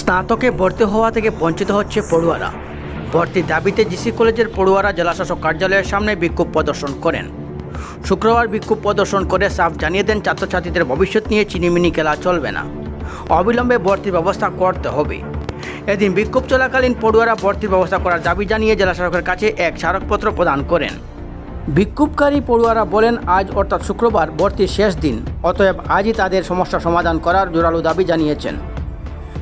স্নাতকে ভর্তি হওয়া থেকে বঞ্চিত হচ্ছে পড়ুয়ারা। ভর্তির দাবিতে জিসি কলেজের পড়ুয়ারা জেলাশাসক কার্যালয়ের সামনে বিক্ষোভ প্রদর্শন করেন। শুক্রবার বিক্ষোভ প্রদর্শন করে সাফ জানিয়ে দেন, ছাত্রছাত্রীদের ভবিষ্যৎ নিয়ে চিনিমিনি খেলা চলবে না। অবিলম্বে ভর্তির ব্যবস্থা করতে হবে। এদিন বিক্ষোভ চলাকালীন পড়ুয়ারা ভর্তির ব্যবস্থা করার দাবি জানিয়ে জেলাশাসকের কাছে এক স্মারকপত্র প্রদান করেন। বিক্ষোভকারী পড়ুয়ারা বলেন, আজ অর্থাৎ শুক্রবার ভর্তির শেষ দিন, অতএব আজই তাদের সমস্যা সমাধান করার জোরালো দাবি জানিয়েছেন।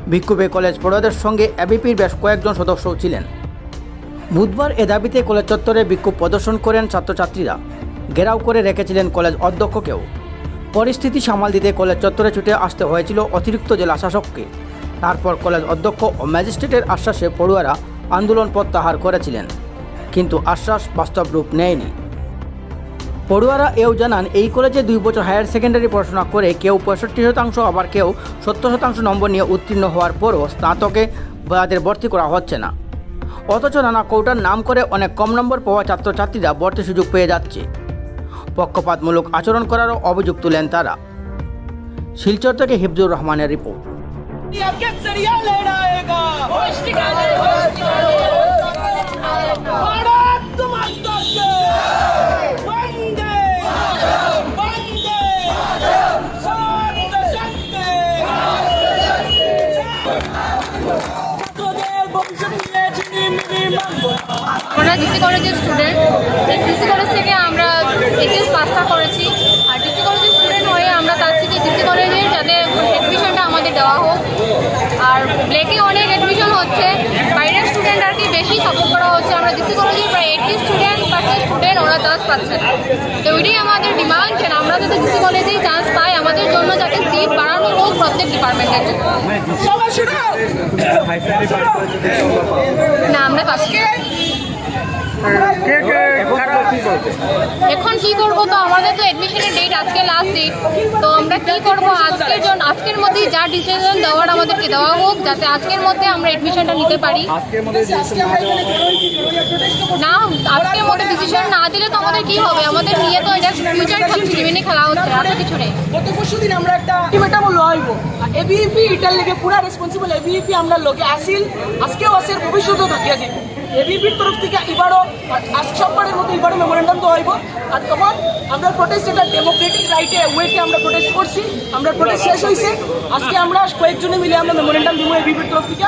বিক্ষোভে কলেজ পড়ুয়াদের সঙ্গে এবিপির বেশ কয়েকজন সদস্যও ছিলেন। বুধবার এ দাবিতে কলেজ চত্বরে বিক্ষোভ প্রদর্শন করেন ছাত্রছাত্রীরা। ঘেরাও করে রেখেছিলেন কলেজ অধ্যক্ষকেও। পরিস্থিতি সামাল দিতে কলেজ চত্বরে ছুটে আসতে হয়েছিল অতিরিক্ত জেলা শাসককে। তারপর কলেজ অধ্যক্ষ ও ম্যাজিস্ট্রেটের আশ্বাসে পড়ুয়ারা আন্দোলন প্রত্যাহার করেছিলেন। কিন্তু আশ্বাস বাস্তব রূপ নেয়নি। পড়ুয়ারা এও জানান এই কলেজে দুই বছর হায়ার সেকেন্ডারি পড়াশোনা করে কেউ পঁয়ষট্টি শতাংশ আবার কেউ সত্তর শতাংশ নম্বর নিয়ে উত্তীর্ণ হওয়ার পরও স্নাতকে তাদের ভর্তি করা হচ্ছে না। অথচ নানা কৌটার নাম করে অনেক কম নম্বর পাওয়া ছাত্রছাত্রীরা ভর্তি সুযোগ পেয়ে যাচ্ছে। পক্ষপাতমূলক আচরণ করারও অভিযোগ তুলেন তারা। শিলচর থেকে হিফজুর রহমানের রিপোর্ট। আমরা ডিসি কলেজের স্টুডেন্ট ডিসি কলেজ থেকে আমরা এইচএস পাসটা করেছি। আর ডিসি কলেজের স্টুডেন্ট হয়ে আমরা চাচ্ছি যে ডিসি কলেজের যাতে অ্যাডমিশনটা আমাদের দেওয়া হোক। আর ব্লেকে অনেক অ্যাডমিশন হচ্ছে। বাইরের স্টুডেন্ট আর কি বেশি সাপোর্ট করা হচ্ছে। আমরা ডিসি কলেজের প্রায় এইটটি স্টুডেন্ট পার্সেন্ট স্টুডেন্ট ওরা চান্স পাচ্ছে। না তো ওইটাই আমাদের ডিমান্ড যে আমরা যাতে ডিসি কলেজেই চান্স পাই আমাদের জন্য যাতে সিট বাড়ানো হোক প্রত্যেক ডিপার্টমেন্টের জন্য। না আমরা পাচ্ছি। এখন কি করব তো? আমাদের তো এডমিশনের ডেট আজকে লাস্ট ডেট তো আমরা কি করব? আজকের জন্য আজকের মধ্যেই যা ডিসিশন দেওয়ার আমাদেরকে দেওয়া হোক যাতে আজকের মধ্যে আমরা এডমিশনটা নিতে পারি। না আজকের মধ্যে ডিসিশন না দিলে তো আমাদের কি হবে? আমাদের নিয়ে তো এটা ফিউচার জীবনে খেলা হচ্ছে আর তো কিছু নেই। গত পরশু দিন আমরা একটা টিমেটাম লইব এবিপি এটার লেগে পুরা রেসপন্সিবল এবিপি আমরা লগে আসিল। আজকেও আসের ভবিষ্যতেও থাকিয়া যাইব এবিপির তরফ থেকে এবারও আজকে সববারের মতো এবারও মেমোরেন্ডাম তো হইব। আর তখন আমরা প্রোটেস্ট এটা ডেমোক্রেটিক রাইটে ওয়েতে আমরা প্রোটেস্ট করছি। আমরা প্রোটেস্ট শেষ হয়েছে আজকে আমরা কয়েকজনে মিলে আমরা মেমোরেন্ডাম দিব এবিপির তরফ থেকে।